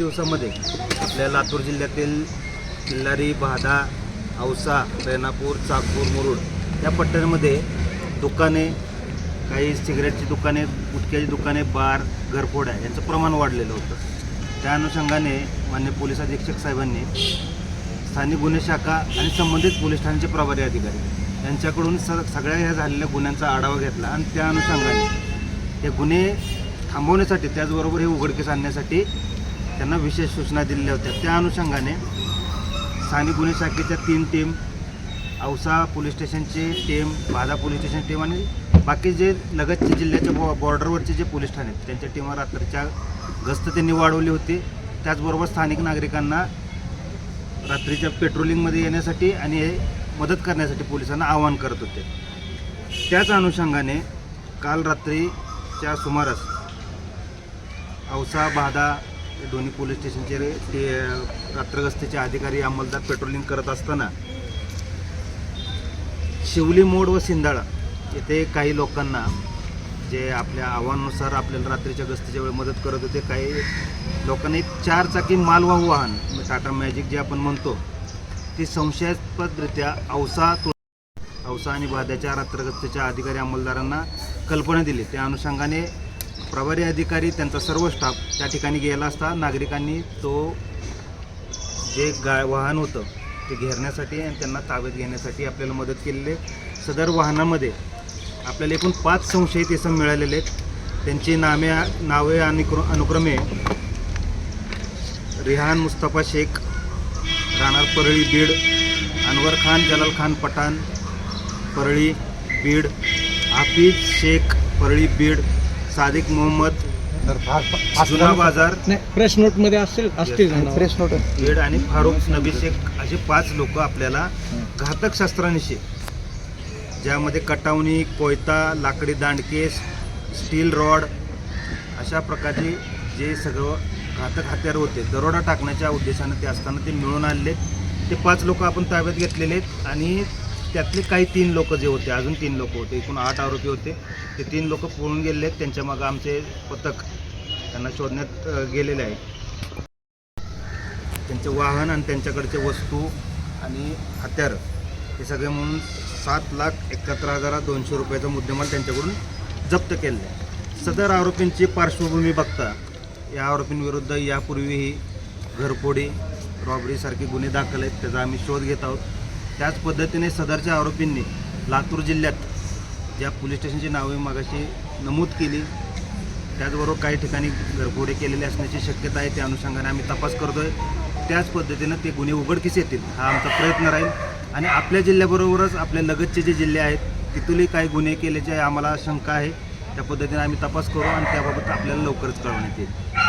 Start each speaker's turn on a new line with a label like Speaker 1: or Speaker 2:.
Speaker 1: दिवसामध्ये आपल्या लातूर जिल्ह्यातील किल्लारी भादा औसा रेणापूर चाकूर मुरुड या पट्ट्यांमध्ये दुकाने काही सिगरेटची दुकाने गुटख्याची दुकाने बार घरफोड्या यांचं प्रमाण वाढलेलं होतं. त्या अनुषंगाने मान्य पोलीस अधीक्षक साहेबांनी स्थानिक गुन्हे शाखा आणि संबंधित पोलीस ठाण्याचे प्रभारी अधिकारी यांच्याकडून स सगळ्या ह्या झालेल्या गुन्ह्यांचा आढावा घेतला आणि त्या अनुषंगाने हे गुन्हे थांबवण्यासाठी त्याचबरोबर हे उघडकीस आणण्यासाठी त्यांना विशेष सूचना दिलेल्या होत्या. त्या अनुषंगाने स्थानिक गुन्हे शाखेच्या तीन टीम औसा पोलीस स्टेशनची टीम बाधा पोलीस स्टेशन टीम आणि बाकी जे लगतचे जिल्ह्याच्या बॉ बॉर्डरवरचे जे पोलीस ठाणे आहेत त्यांच्या टीमा रात्रीच्या गस्त त्यांनी वाढवली होती. त्याचबरोबर स्थानिक नागरिकांना रात्रीच्या पेट्रोलिंगमध्ये येण्यासाठी आणि हे मदत करण्यासाठी पोलिसांना आवाहन करत होते. त्याच अनुषंगाने काल रात्रीच्या सुमारास औसा बाधा दोन्ही पोलीस स्टेशनचे ते रात्रगस्तीचे अधिकारी अंमलदार पेट्रोलिंग करत असताना शिवली मोड व सिंधाळा येथे काही लोकांना जे आपल्या आव्हानानुसार आपल्याला रात्रीच्या गस्तीच्या वेळी मदत करत होते काही लोकांनी एक चार चाकी मालवाहू वाहन म्हणजे टाटा मॅजिक जे आपण म्हणतो ती संशयास्पदरित्या औसा तुळ औसा आणि वाद्याच्या रात्रगस्तीच्या अधिकारी अंमलदारांना कल्पना दिली. त्या अनुषंगाने प्रभारी अधिकारी त्यांचा सर्व स्टाफ त्या ठिकाणी गेला असता नागरिकांनी तो जे गा वाहन होतं ते घेरण्यासाठी आणि त्यांना ताब्यात घेण्यासाठी आपल्याला मदत केलेली सदर वाहनामध्ये आपल्याला एकूण पाच संशयित इसम मिळालेले आहेत. त्यांची नामे नावे आणि अनुक्रमे रिहान मुस्तफा शेख राहणार परळी बीड अनवर खान जलाल खान पठाण परळी बीड हाफिज शेख परळी बीड सादिक मोहम्मद जुना बाजार.
Speaker 2: नाही प्रेस नोटमध्ये असेल असतील ना नावं.
Speaker 3: फ्रेश नोट
Speaker 1: बीड आणि फारुख नबी शेख असे पाच लोक आपल्याला घातक शस्त्रांशी ज्यामध्ये कटावणी कोयता लाकडी दांडके स्टील रॉड अशा प्रकारचे जे सगळं घातक हत्यार होते दरोडा टाकण्याच्या उद्देशाने ते असताना ते मिळून आणले ते पाच लोक आपण ताब्यात घेतलेले आहेत आणि त्यातले काही तीन लोक जे होते अजून तीन लोक होते एकूण आठ आरोपी होते. ते तीन लोक पळून गेलेले आहेत. त्यांच्या मागं आमचे पथक त्यांना शोधण्यात गेलेले आहे त्यांचे वाहन आणि त्यांच्याकडचे वस्तू आणि हत्यार हे सगळे म्हणून सात लाख एकाहत्तर हजार दोनशे रुपयाचा मुद्देमाल त्यांच्याकडून जप्त केलेला आहे. सदर आरोपींची पार्श्वभूमी बघता या आरोपींविरुद्ध यापूर्वीही घरफोडी रॉबरीसारखे गुन्हे दाखल आहेत. त्याचा आम्ही शोध घेत आहोत. त्याच पद्धतीने सदरच्या आरोपींनी लातूर जिल्ह्यात ज्या पोलीस स्टेशनची नावे मागाशी नमूद केली त्याचबरोबर काही ठिकाणी घरफोडे केलेले असण्याची शक्यता आहे त्या अनुषंगाने आम्ही तपास करतोय. त्याच पद्धतीनं ते गुन्हे उघडकीस येतील हा आमचा प्रयत्न राहील. आणि आपल्या जिल्ह्याबरोबरच आपल्या लगतचे जे जिल्हे आहेत तिथूनही काही गुन्हे केल्याचे आम्हाला शंका आहे. त्या पद्धतीने आम्ही तपास करू आणि त्याबाबत आपल्याला लवकरच कळवण्यात येईल.